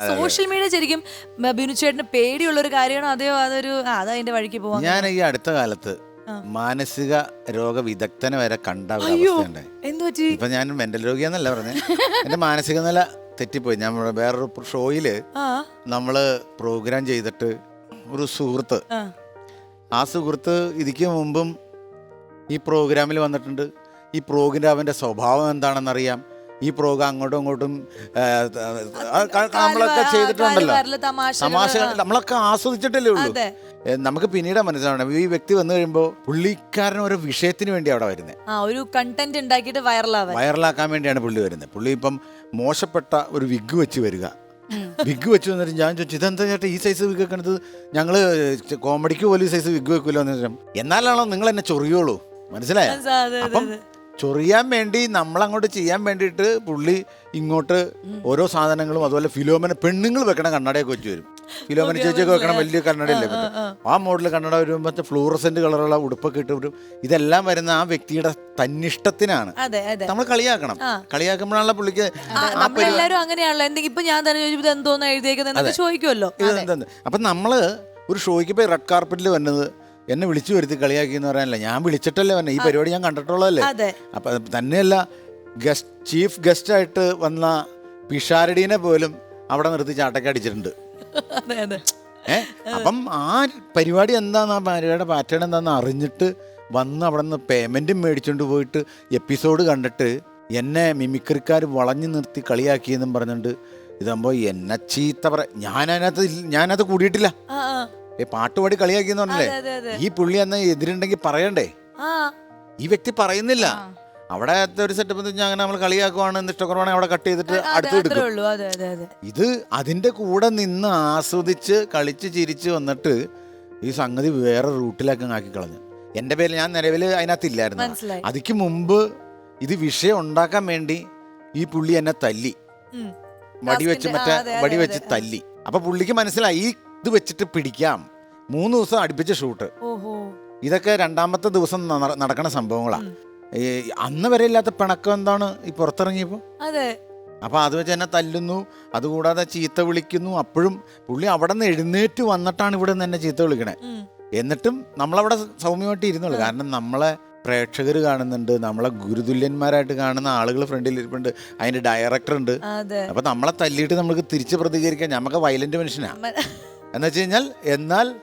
Social media ശരിക്കും ബ- ബിനു ചേട്ടന് പേടിയുള്ള ഒരു കാര്യമാണ്? അതെയോ? അതൊരു അത് അതിന്റെ വഴിക്ക് പോവാ ഞാൻ ഈ അടുത്ത കാലത്ത് മാനസിക രോഗ വിദഗ്ധനെ വരെ കണ്ട ഒരു അവസ്ഥയുണ്ടായി ഇപ്പൊ ഞാൻ മെന്റൽ രോഗിയെന്നല്ല പറഞ്ഞേ. എന്റെ മാനസിക നില തെറ്റിപ്പോയി. ഞാൻ വേറൊരു ഷോയിൽ ആ. നമ്മൾ പ്രോഗ്രാം ചെയ്തിട്ട് ഒരു സുഹൃത്ത്. ആ. ആ സുഹൃത്ത് ഇതിക്ക് മുമ്പും ഈ പ്രോഗ്രാമിൽ വന്നിട്ടുണ്ട്. ഈ പ്രോഗ്രാമിന്റെ സ്വഭാവം എന്താണെന്നറിയാം. ഈ പ്രോഗ്രാം അങ്ങോട്ടും ഇങ്ങോട്ടും നമ്മളൊക്കെ ചെയ്തിട്ടുണ്ടല്ലോ. തമാശ നമ്മളൊക്കെ ആസ്വദിച്ചിട്ടല്ലേ ഉള്ളൂ. നമുക്ക് പിന്നീട് മനസ്സിലാവണം. ഈ വ്യക്തി വന്നു കഴിയുമ്പോൾ പുള്ളിക്കാരൻ ഒരു വിഷയത്തിന് വേണ്ടി അവിടെ വരുന്നത് ആ ഒരു കണ്ടന്റ് ഉണ്ടാക്കിയിട്ട് വൈറലാവാൻ വൈറലാക്കാൻ വേണ്ടിയാണ് പുള്ളി വരുന്നത്. പുള്ളി ഇപ്പം മോശപ്പെട്ട ഒരു വിഗ് വെച്ച് വരിക. വിഗ് വെച്ച് വന്നിട്ട് ഞാൻ ചോദിച്ചു ഇതെന്താ ചേട്ടാ ഈ സൈസ് വിഗ് വെക്കണത് ഞങ്ങൾ കോമഡിക്ക് പോലും ഈ സൈസ് വിഗ് വെക്കൂലോ. എന്ന് ചോദിച്ചു. എന്നാലാണോ നിങ്ങൾ എന്നെ ചൊറിയോളൂ മനസ്സിലായോ? അപ്പം. ചൊറിയാൻ വേണ്ടി നമ്മളങ്ങോട്ട് ചെയ്യാൻ വേണ്ടിയിട്ട് പുള്ളി ഇങ്ങോട്ട് ഓരോ സാധനങ്ങളും അതുപോലെ ഫിലോമന പെണ്ണുങ്ങൾ വെക്കണ കണ്ണടയൊക്കെ വെച്ച് വരും ഫിലോമന ചേച്ചിയൊക്കെ വെക്കണം വലിയ കണ്ണടയല്ലേ ആ മോഡൽ കണ്ണട വരുമ്പോൾ ഫ്ലൂറസെന്റ് കളറുള്ള ഉടുപ്പൊക്കെ ഇട്ട് വരും ഇതെല്ലാം വരുന്ന ആ വ്യക്തിയുടെ തന്നിഷ്ടത്തിനാണ്. നമ്മൾ കളിയാക്കണം. കളിയാക്കുമ്പോഴാണല്ലോ പുള്ളിക്ക് നമ്മൾ അങ്ങനെയാണല്ലോ. എന്തെങ്കിലും ഇപ്പൊ ഞാൻ തന്നെ ചോദിച്ചത് എന്തോന്ന് എഴുതിയേക്കുന്നത് എന്നൊക്കെ ചോദിക്കുമല്ലോ അപ്പം നമ്മൾ ഒരു ഷോയ്ക്ക് പോയി റെഡ് കാർപ്പറ്റിൽ വന്നത് എന്നെ വിളിച്ചു വരുത്തി കളിയാക്കി എന്ന് പറയാനല്ല. ഞാൻ വിളിച്ചിട്ടല്ലേ വന്നെ. ഈ പരിപാടി ഞാൻ കണ്ടിട്ടുള്ളതല്ലേ? അപ്പൊ തന്നെയല്ല ഗസ്റ്റ് ചീഫ് ഗസ്റ്റ് ആയിട്ട് വന്ന പിഷാരടീനെ പോലും അവിടെ നിർത്തി ചാട്ടൊക്കെ അടിച്ചിട്ടുണ്ട്. അതെ ഏ? അപ്പം ആ പരിപാടി എന്താന്ന് ആ പരിപാടിയുടെ പാറ്റേൺ എന്താന്ന് അറിഞ്ഞിട്ട് വന്ന് അവിടെ നിന്ന് പേയ്മെന്റും മേടിച്ചുകൊണ്ട് പോയിട്ട് എപ്പിസോഡ് കണ്ടിട്ട് എന്നെ മിമിക്രിക്കാർ വളഞ്ഞു നിർത്തി കളിയാക്കിയെന്നും പറഞ്ഞിട്ട് ഇതാകുമ്പോൾ എന്നെ ചീത്ത പറ ഞാനതിനകത്ത് ഞാനത് കൂടിയിട്ടില്ല. ആ പാട്ടുപാടി കളിയാക്കിയെന്ന് പറഞ്ഞില്ലേ ഈ പുള്ളി അന്ന് എതിരുണ്ടെങ്കിൽ പറയണ്ടേ? ഈ വ്യക്തി പറയുന്നില്ല. അവിടെ ഒരു സെറ്റപ്പ് അങ്ങനെ നമ്മൾ കളിയാക്കുവാണ് ഇഷ്ടക്കുറവാണെങ്കിൽ അവിടെ കട്ട് ചെയ്തിട്ട് അടുത്ത് ഇത് അതിന്റെ കൂടെ നിന്ന് ആസ്വദിച്ച് കളിച്ച് ചിരിച്ച് വന്നിട്ട് ഈ സംഗതി വേറെ റൂട്ടിലൊക്കെ ആക്കി കളഞ്ഞു എന്റെ പേര് ഞാൻ നിലവിൽ അതിനകത്ത് ഇല്ലായിരുന്നു. മനസ്സിലായി. അതിക്ക് മുമ്പ് ഇത് വിഷയം ഉണ്ടാക്കാൻ വേണ്ടി ഈ പുള്ളി എന്നെ തല്ലി. വടി വെച്ച് മറ്റേ വടി വെച്ച് തല്ലി. അപ്പൊ പുള്ളിക്ക് മനസ്സിലായി ഈ ഇത് വെച്ചിട്ട് പിടിക്കാം. മൂന്ന് ദിവസം അടുപ്പിച്ച ഷൂട്ട്. ഇതൊക്കെ രണ്ടാമത്തെ ദിവസം നടക്കുന്ന സംഭവങ്ങളാണ് അന്ന് വരെ ഇല്ലാത്ത പിണക്കം എന്താണ്? ഈ പുറത്തിറങ്ങിയപ്പോൾ അതെ. അപ്പൊ അത് വെച്ച് എന്നെ തല്ലുന്നു. അതുകൂടാതെ ചീത്ത വിളിക്കുന്നു. അപ്പോഴും പുള്ളി അവിടെ നിന്ന് എഴുന്നേറ്റ് വന്നിട്ടാണ് ഇവിടെ നിന്ന് എന്നെ ചീത്ത വിളിക്കണേ. എന്നിട്ടും നമ്മളവിടെ സൗമ്യമായിട്ട് ഇരുന്നുള്ളൂ. കാരണം നമ്മളെ പ്രേക്ഷകർ കാണുന്നുണ്ട്. നമ്മളെ ഗുരുതുല്യന്മാരായിട്ട് കാണുന്ന ആളുകൾ ഫ്രണ്ടിൽ ഇരിപ്പുണ്ട്. അതിന്റെ ഡയറക്ടർ ഉണ്ട്. അപ്പൊ നമ്മളെ തല്ലിയിട്ട് നമുക്ക് തിരിച്ച് പ്രതികരിക്കാൻ നമുക്ക് വയലന്റ് മനുഷ്യനാ. എന്ന് വെച്ച് കഴിഞ്ഞാൽ എന്നാൽ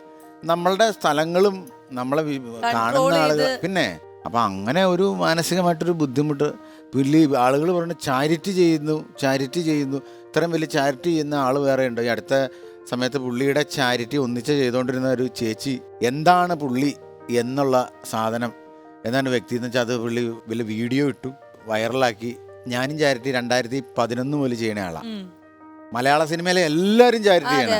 നമ്മളുടെ സ്ഥലങ്ങളും നമ്മളെ വി- കാണുന്ന ആളുകൾ പിന്നെ അപ്പൊ അങ്ങനെ ഒരു മാനസികമായിട്ടൊരു ബുദ്ധിമുട്ട്. പുല്ലി ആളുകൾ പറഞ്ഞു ചാരിറ്റി ചെയ്യുന്നു ചാരിറ്റി ചെയ്യുന്നു. ഇത്രയും വലിയ ചാരിറ്റി ചെയ്യുന്ന ആൾ വേറെ ഉണ്ട്. ഈ അടുത്ത സമയത്ത് പുള്ളിയുടെ ചാരിറ്റി ഒന്നിച്ച് ചെയ്തുകൊണ്ടിരുന്ന ഒരു ചേച്ചി എന്താണ് പുള്ളി എന്നുള്ള സാധനം? എന്നാണ് വ്യക്തി. എന്ന് വെച്ചാൽ അത് പുള്ളി വലിയ വീഡിയോ ഇട്ടു വൈറലാക്കി ഞാനും ചാരിറ്റി രണ്ടായിരത്തി പതിനൊന്ന് മുതൽ ചെയ്യണ ആളാണ്. മലയാള സിനിമയിലെ എല്ലാവരും ചാരിറ്റി ചെയ്യണം.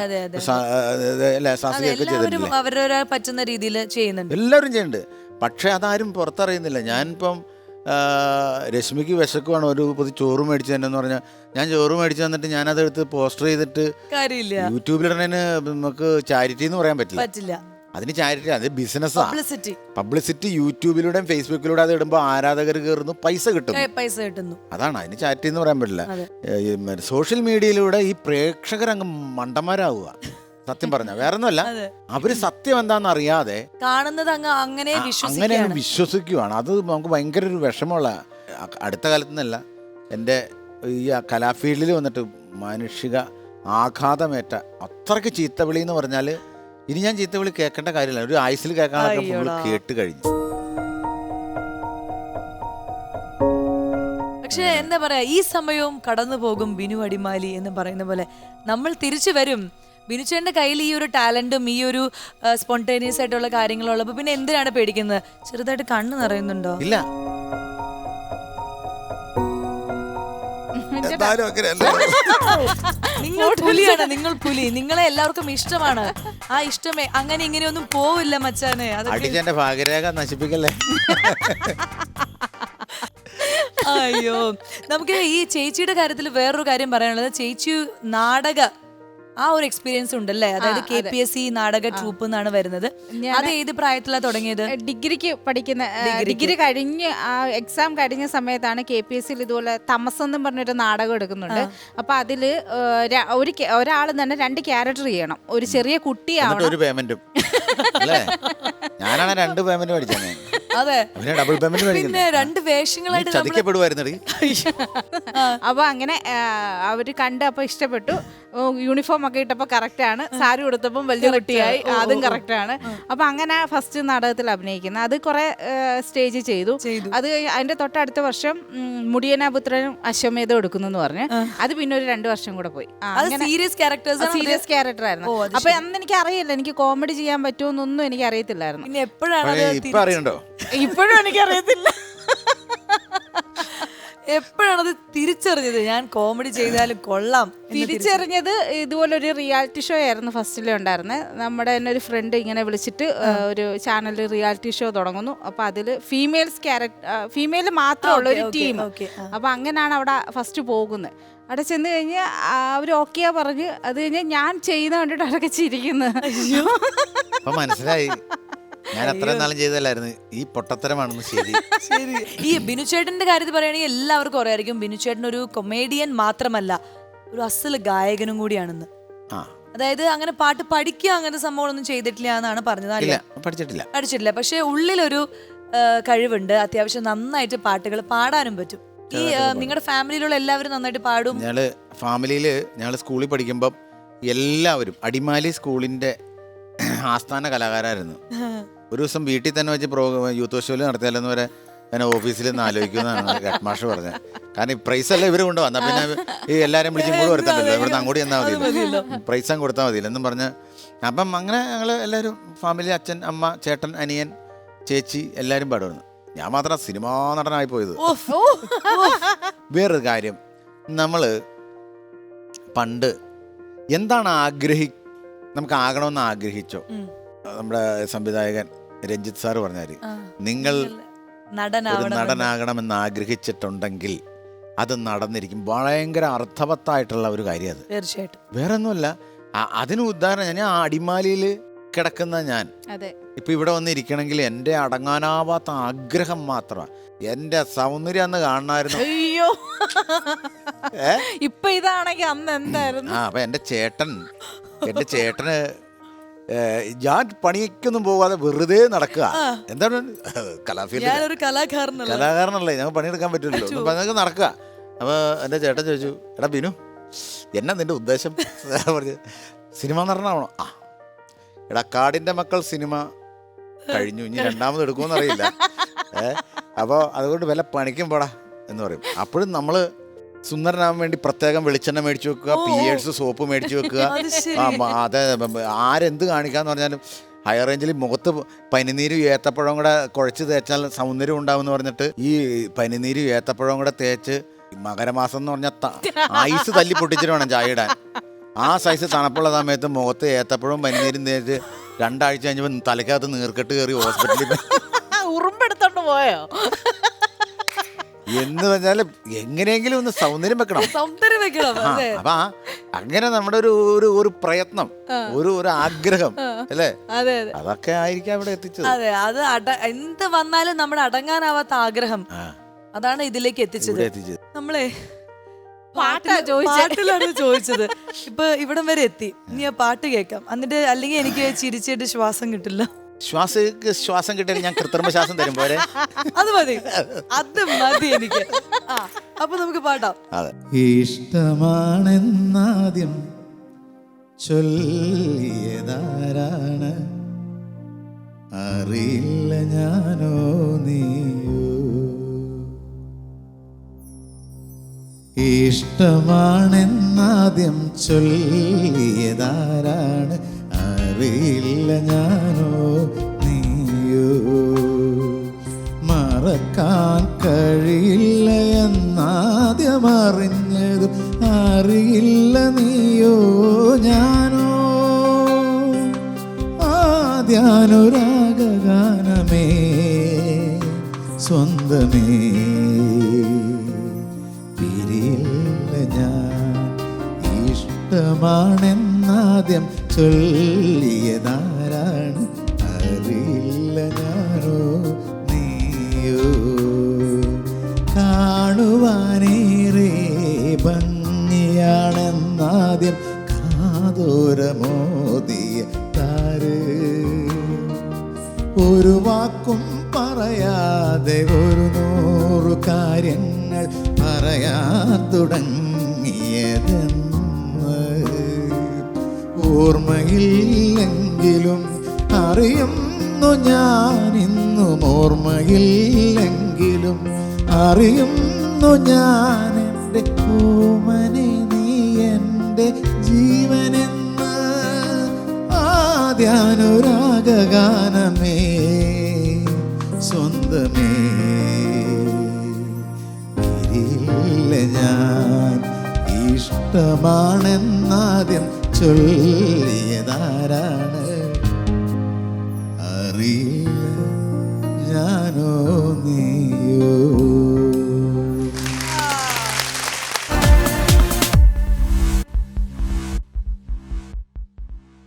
അവരവരെ പറ്റുന്ന രീതിയിൽ ചെയ്യുന്നുണ്ട്. എല്ലാവരും ചെയ്യുന്നുണ്ട്. പക്ഷെ അതാരും പുറത്തറിയുന്നില്ല. ഞാനിപ്പം രശ്മിക്ക് വിശക്കുവാണ് ഒരു പൊതി ചോറ് മേടിച്ചു തന്നെ എന്ന് പറഞ്ഞാൽ ഞാൻ ചോറ് മേടിച്ചു തന്നിട്ട് ഞാനത് എടുത്ത് പോസ്റ്റർ ചെയ്തിട്ട് കാര്യമില്ല. യൂട്യൂബിലിടണതിന് നമുക്ക് ചാരിറ്റി എന്ന് പറയാൻ പറ്റില്ല. പറ്റില്ല. അതിന് ചാരിറ്റി അത് ബിസിനസ്സാണ് പബ്ലിസിറ്റി പബ്ലിസിറ്റി യൂട്യൂബിലൂടെയും ഫേസ്ബുക്കിലൂടെ അത് ഇടുമ്പോൾ ആരാധകർ കയറുന്നു പൈസ കിട്ടും പൈസ കിട്ടുന്നു. അതാണ്. അതിന് ചാരിറ്റി എന്ന് പറയാൻ പറ്റില്ല. സോഷ്യൽ മീഡിയയിലൂടെ ഈ പ്രേക്ഷകർ അങ്ങ് മണ്ടന്മാരാവുക. സത്യം പറഞ്ഞ. വേറെ ഒന്നുമല്ല അവർ സത്യം എന്താണെന്ന് അറിയാതെ കാണുന്നത് അങ്ങ് അങ്ങനെ അങ്ങനെ വിശ്വസിക്കുകയാണ്. വിശ്വസിക്കുവാണ് അത് നമുക്ക് ഭയങ്കര ഒരു വിഷമമുള്ള അടുത്ത കാലത്ത് നിന്നല്ല. എന്റെ ഈ കലാഫീൽഡിൽ വന്നിട്ട് മാനുഷിക ആഘാതമേറ്റ അത്രയ്ക്ക് ചീത്തവിളി എന്ന് പറഞ്ഞാൽ ഇനി ഞാൻ ചീത്ത വിളി കേൾക്കേണ്ട കാര്യമില്ല. ഒരു ആയുസിൽ കേൾക്കാനൊക്കെ കേട്ട് കഴിഞ്ഞു. പക്ഷെ എന്താ പറയാ ഈ സമയവും കടന്നു പോകും ബിനു അടിമാലി എന്ന് പറയുന്ന പോലെ. നമ്മൾ തിരിച്ചു വരും. ബിനുച്ചേന്റെ കയ്യിൽ ഈ ഒരു ടാലന്റും ഈ ഒരു സ്പോണ്ടേനിയസ് ആയിട്ടുള്ള കാര്യങ്ങളുള്ളപ്പോ പിന്നെ എന്തിനാണ് പേടിക്കുന്നത്? ചെറുതായിട്ട് കണ്ണ് നിറയുന്നുണ്ടോ? ഇല്ല. നിങ്ങൾ പുലിയാണ് നിങ്ങൾ പുലി. നിങ്ങളെ എല്ലാവർക്കും ഇഷ്ടമാണ്. ആ ഇഷ്ടമേ. അങ്ങനെ ഇങ്ങനെയൊന്നും പോവില്ല മച്ചാനെ. അതൊക്കെ അടിച്ചെന്റെ ഭാഗ്യരേഖ നശിപ്പിക്കല്ലേ? അയ്യോ. നമുക്ക് ഈ ചേച്ചിയുടെ കാര്യത്തിൽ വേറൊരു കാര്യം പറയാനുള്ളത്. ചേച്ചി നാടക ആ ഒരു എക്സ്പീരിയൻസ് ഉണ്ടല്ലേ? അതായത് കെ പി എസ് സി നാടക ട്രൂപ്പ് എന്നാണ് വരുന്നത്. അത് ഏത് പ്രായത്തിലാണ് തുടങ്ങിയത്? ഡിഗ്രിക്ക് പഠിക്കുന്ന ഡിഗ്രി കഴിഞ്ഞ് ആ എക്സാം കഴിഞ്ഞ സമയത്താണ് കെ പി എസ് സിയിൽ ഇതുപോലെ തമസം എന്നും പറഞ്ഞൊരു നാടകം എടുക്കുന്നുണ്ട്. അപ്പൊ അതിൽ ഒരു ഒരാൾ തന്നെ രണ്ട് ക്യാരക്ടർ ചെയ്യണം. ഒരു ചെറിയ കുട്ടിയാണ് കുട്ടിയാവണം അല്ലേ? ഞാനാണ് രണ്ട് പേയ്മെന്റ് മേടിച്ചേ അതെ. പിന്നെ ഡബിൾ പേയ്മെന്റ് പിന്നെ മേടിക്കുന്നത് രണ്ട് വേഷങ്ങളായിട്ട് നമ്മൾ അപ്പൊ അങ്ങനെ ആ, അവർ കണ്ട് അപ്പൊ ഇഷ്ടപ്പെട്ടു. യൂണിഫോം ഒക്കെ ഇട്ടപ്പോ കറക്റ്റ് ആണ്. സാരി കൊടുത്തപ്പം വലിയ കുട്ടിയായി. അതും കറക്റ്റ് ആണ്. അപ്പൊ അങ്ങനെ ഫസ്റ്റ് നാടകത്തിൽ അഭിനയിക്കുന്നത് അത് കുറെ സ്റ്റേജ് ചെയ്തു. ചെയ്തു. അത് കഴിഞ്ഞ് അതിന്റെ തൊട്ടടുത്ത വർഷം ഉം, മുടിയനാപുത്രനും അശ്വമേധം എടുക്കുന്നു എന്ന് പറഞ്ഞു അത് പിന്നെ ഒരു രണ്ടു വർഷം കൂടെ പോയി. അത് സീരിയസ് ക്യാരക്ടേഴ്സ് സീരിയസ് ക്യാരക്ടർ ആയിരുന്നു. അപ്പൊ അന്ന് എനിക്ക് അറിയില്ല എനിക്ക് കോമഡി ചെയ്യാൻ പറ്റുമെന്നൊന്നും എനിക്ക് അറിയത്തില്ലായിരുന്നു പിന്നെ എപ്പോഴാണ് അത് ഇപ്പൊ അറിയണ്ടോ? ഇപ്പോഴും എനിക്ക് അറിയത്തില്ല എപ്പോഴാണ് അത് തിരിച്ചറിഞ്ഞത്? ഞാൻ കോമഡി ചെയ്താലും കൊള്ളാം തിരിച്ചറിഞ്ഞത്? ഇതുപോലെ ഒരു റിയാലിറ്റി ഷോ ആയിരുന്നു ഫസ്റ്റിൽ ഉണ്ടായിരുന്നത് നമ്മുടെ തന്നെ ഒരു ഫ്രണ്ട് ഇങ്ങനെ വിളിച്ചിട്ട് ഒരു ചാനലിൽ റിയാലിറ്റി ഷോ തുടങ്ങുന്നു. അപ്പൊ അതിൽ ഫീമെയിൽസ് ക്യാരക്ടർ ഫീമെയിൽ മാത്രമുള്ള ഒരു ടീം. അപ്പൊ അങ്ങനെയാണ് അവിടെ ഫസ്റ്റ് പോകുന്നത് അവിടെ ചെന്ന് കഴിഞ്ഞ് അവർ ഓക്കെയാ പറഞ്ഞ് അത് കഴിഞ്ഞ് ഞാൻ ചെയ്യുന്ന കണ്ടിട്ട് അവരൊക്കെ ചിരിക്കുന്നത് മനസ്സിലായി. ഞാൻ അത്രയും നാളും ചെയ്തല്ലായിരുന്നു ഈ പൊട്ടത്തരമാണെന്ന് ശരി. ശരി. ഈ ബിനുചേട്ടന്റെ കാര്യത്തിൽ പറയുകയാണെങ്കിൽ എല്ലാവർക്കും അറിയായിരിക്കും ബിനുചേട്ടൻ ഒരു കൊമേഡിയൻ മാത്രമല്ല ഒരു അസൽ ഗായകനും കൂടിയാണെന്ന്. ആ. അതായത് അങ്ങനെ പാട്ട് പഠിക്കുക അങ്ങനത്തെ സംഭവങ്ങളൊന്നും ചെയ്തിട്ടില്ല എന്നാണ് പറഞ്ഞത് ഇല്ല അല്ലേ പഠിച്ചിട്ടില്ല. പഠിച്ചിട്ടില്ല. പക്ഷെ ഉള്ളിലൊരു ആ, കഴിവുണ്ട്. അത്യാവശ്യം നന്നായിട്ട് പാട്ടുകൾ പാടാനും പറ്റും. ഈ നിങ്ങളുടെ ഫാമിലിയിലുള്ള എല്ലാവരും നന്നായിട്ട് പാടും? ഞങ്ങൾ ഫാമിലിയിൽ ഞങ്ങൾ സ്കൂളിൽ പഠിക്കുമ്പോൾ എല്ലാവരും അടിമാലി സ്കൂളിന്റെ ആസ്ഥാന കലാകാരായിരുന്നു. ഒരു ദിവസം വീട്ടിൽ തന്നെ വെച്ച് പ്രോഗ്രാം യൂത്ത് ഫെസ്റ്റിവൽ നടത്തിയാലെന്ന് വരെ ഞാൻ ഓഫീസിൽ നിന്ന് ആലോചിക്കുന്നതാണ് ഹെഡ് മാഷ് പറഞ്ഞത്. കാരണം ഈ പ്രൈസ് അല്ല ഇവർ വന്നാൽ പിന്നെ ഈ എല്ലാവരും വിളിച്ചും കൂടെ വരുത്തണ്ടല്ലോ. ഇവിടുന്ന് അങ്ങോട്ട് ചെന്നാൽ മതിയല്ലോ. പ്രൈസ് അങ്ങ് കൊടുത്താൽ മതിയില്ല. എന്നും പറഞ്ഞ് അപ്പം അങ്ങനെ ഞങ്ങൾ എല്ലാവരും ഫാമിലി അച്ഛൻ അമ്മ ചേട്ടൻ അനിയൻ ചേച്ചി എല്ലാവരും പാടുന്നു ഞാൻ മാത്രം സിനിമാ നടനായി പോയത്. വേറൊരു കാര്യം. നമ്മൾ പണ്ട് എന്താണ് ആഗ്രഹി നമുക്ക് ആകണമെന്ന് ആഗ്രഹിച്ചോ. നമ്മുടെ സംവിധായകൻ രഞ്ജിത്ത് സാർ പറഞ്ഞാൽ. നിങ്ങൾ ഒരു നടനാവണം നടനാകണമെന്ന് ആഗ്രഹിച്ചിട്ടുണ്ടെങ്കിൽ അത് നടന്നിരിക്കും. ഭയങ്കര അർത്ഥവത്തായിട്ടുള്ള ഒരു കാര്യം അത് തീർച്ചയായിട്ടും. വേറെ ഒന്നുമല്ല അതിന് ഉദാഹരണം ഞാൻ ആ അടിമാലിയിൽ കിടക്കുന്ന ഞാൻ ഇപ്പൊ ഇവിടെ വന്നിരിക്കണമെങ്കിൽ എന്റെ അടങ്ങാനാവാത്ത ആഗ്രഹം മാത്രമാണ്. എന്റെ സൗന്ദര്യം അന്ന് കാണണമായിരുന്നു. അയ്യോ? ഇപ്പൊ ഇതാണെങ്കിൽ അന്ന് എന്തായിരുന്നു? ആ അപ്പൊ എന്റെ ചേട്ടൻ എന്റെ ചേട്ടന് ഞാൻ പണിക്കൊന്നും പോകാതെ വെറുതെ നടക്കുക. എന്താണ്? കലാഫീൽഡ് കലാകാരനല്ല. ഞങ്ങൾ പണിയെടുക്കാൻ പറ്റില്ലല്ലോ. അപ്പം ഞങ്ങൾക്ക് നടക്കുക. അപ്പൊ എന്റെ ചേട്ടൻ ചോദിച്ചു എടാ ബിനു എന്നാ നിന്റെ ഉദ്ദേശം? പറഞ്ഞു സിനിമ നടനാവണോ ആ. എടാ കാടിന്റെ മക്കൾ സിനിമ കഴിഞ്ഞു. ഇനി രണ്ടാമത് എടുക്കുമെന്നറിയില്ല ഏഹ് അപ്പോൾ അതുകൊണ്ട് വല്ല പണിക്കും പോടാ എന്ന് പറയും. അപ്പോഴും നമ്മൾ സുന്ദരനാവാൻ വേണ്ടി പ്രത്യേകം വെളിച്ചെണ്ണ മേടിച്ചു വെക്കുക പിയേഴ്സ് സോപ്പ് മേടിച്ചു വെക്കുക. അതെ ആരെന്ത് കാണിക്കാന്ന് പറഞ്ഞാലും ഹൈ റേഞ്ചിൽ മുഖത്ത് പനിനീരും ഏത്തപ്പഴവും കൂടെ കുഴച്ച് തേച്ചാൽ സൗന്ദര്യം ഉണ്ടാവും എന്ന് പറഞ്ഞിട്ട് ഈ പനിനീരും ഏത്തപ്പഴവും കൂടെ തേച്ച് മകരമാസം എന്ന് പറഞ്ഞാൽ ഐസ് തല്ലി പൊട്ടിച്ചിട്ട് വേണം ചായ ഇടാൻ. ആ സൈസ് തണുപ്പുള്ള സമയത്ത് മുഖത്ത് ഏത്തപ്പഴവും പനിനീരും തേച്ച് രണ്ടാഴ്ച കഴിഞ്ഞപ്പോൾ തലക്കകത്ത് നീർക്കെട്ട് കയറി ഹോസ്പിറ്റലിൽ ഉറുമ്പെടുത്തോണ്ട് പോയോ? എന്ന് പറഞ്ഞാൽ എങ്ങനെയെങ്കിലും ഒന്ന് സൗന്ദര്യം വെക്കണം. സൗന്ദര്യം വെക്കണം ആ, അതെ. അപ്പൊ ആ- അങ്ങനെ നമ്മുടെ ഒരു ഒരു ഒരു പ്രയത്നം ഒരു ഒരു ആഗ്രഹം അല്ലേ? അതെ അതെ. അതൊക്കെ ആയിരിക്കാം അവിടെ എത്തിച്ചത്. അതെ അത് അട എന്ത് വന്നാലും നമ്മുടെ അടങ്ങാനാവാത്ത ആഗ്രഹം ആ, അതാണ് ഇതിലേക്ക് എത്തിച്ചത്. ഇവിടെ എത്തിച്ചത്. നമ്മളെ പാട്ടാ പാട്ടില്- ചോദിച്ചേ. പാട്ടിലാണ് ചോദിച്ചത്. ഇപ്പൊ ഇവിടം വരെ എത്തി. ഇനി ആ പാട്ട് കേൾക്കാം. എന്നിട്ട് അല്ലെങ്കിൽ എനിക്ക് ചിരിച്ചിട്ട് ശ്വാസം കിട്ടില്ല. ശ്വാസ ശ്വാസം കിട്ടിയാൽ ഞാൻ കൃത്രിമ ശ്വാസം തരും പോരെ? അത് മതി. അത് മതി എനിക്ക്. ആ അപ്പൊ നമുക്ക് പാടാം. അതെ. ഇഷ്ടമാണെന്നാദ്യം ചൊല്ലിയതാരാണ്? അറിയില്ല ഞാനോ നീയോ? ഇഷ്ടമാണെന്നാദ്യം ചൊല്ലിയതാരാണ്? അറിയില്ല ഞാനോ പിരിയില്ല ഞാൻ. ഇഷ്ടമാണെന്നാദ്യം ചൊല്ലിയതാരാണ്? അറിയില്ല ഞാനോ നീയോ? കാണുവാനേറെ ഭംഗിയാണെന്നാദ്യം കാതോരമോദിയ താര്. ഒരു വാക്കും പറയാതെ ഒരു നൂറു കാര്യങ്ങൾ പറയാൻ തുടങ്ങിയതെന്ന് ഓർമ്മയില്ലെങ്കിലും അറിയുന്നു ഞാൻ ഇന്നും ഓർമ്മയില്ലെങ്കിലും അറിയുന്നു ഞാൻ എന്റെ കൂമനെ നീ എന്റെ ജീവനെന്ന് ആദ്യാനുരാഗാനമേ സ്വന്തമേ ഇല്ല ഞാൻ ഇഷ്ടമാണെന്നാദ്യം ചൊല്ലിയതാരാണ്? അറിയില്ല ഞാനോ നീയോ?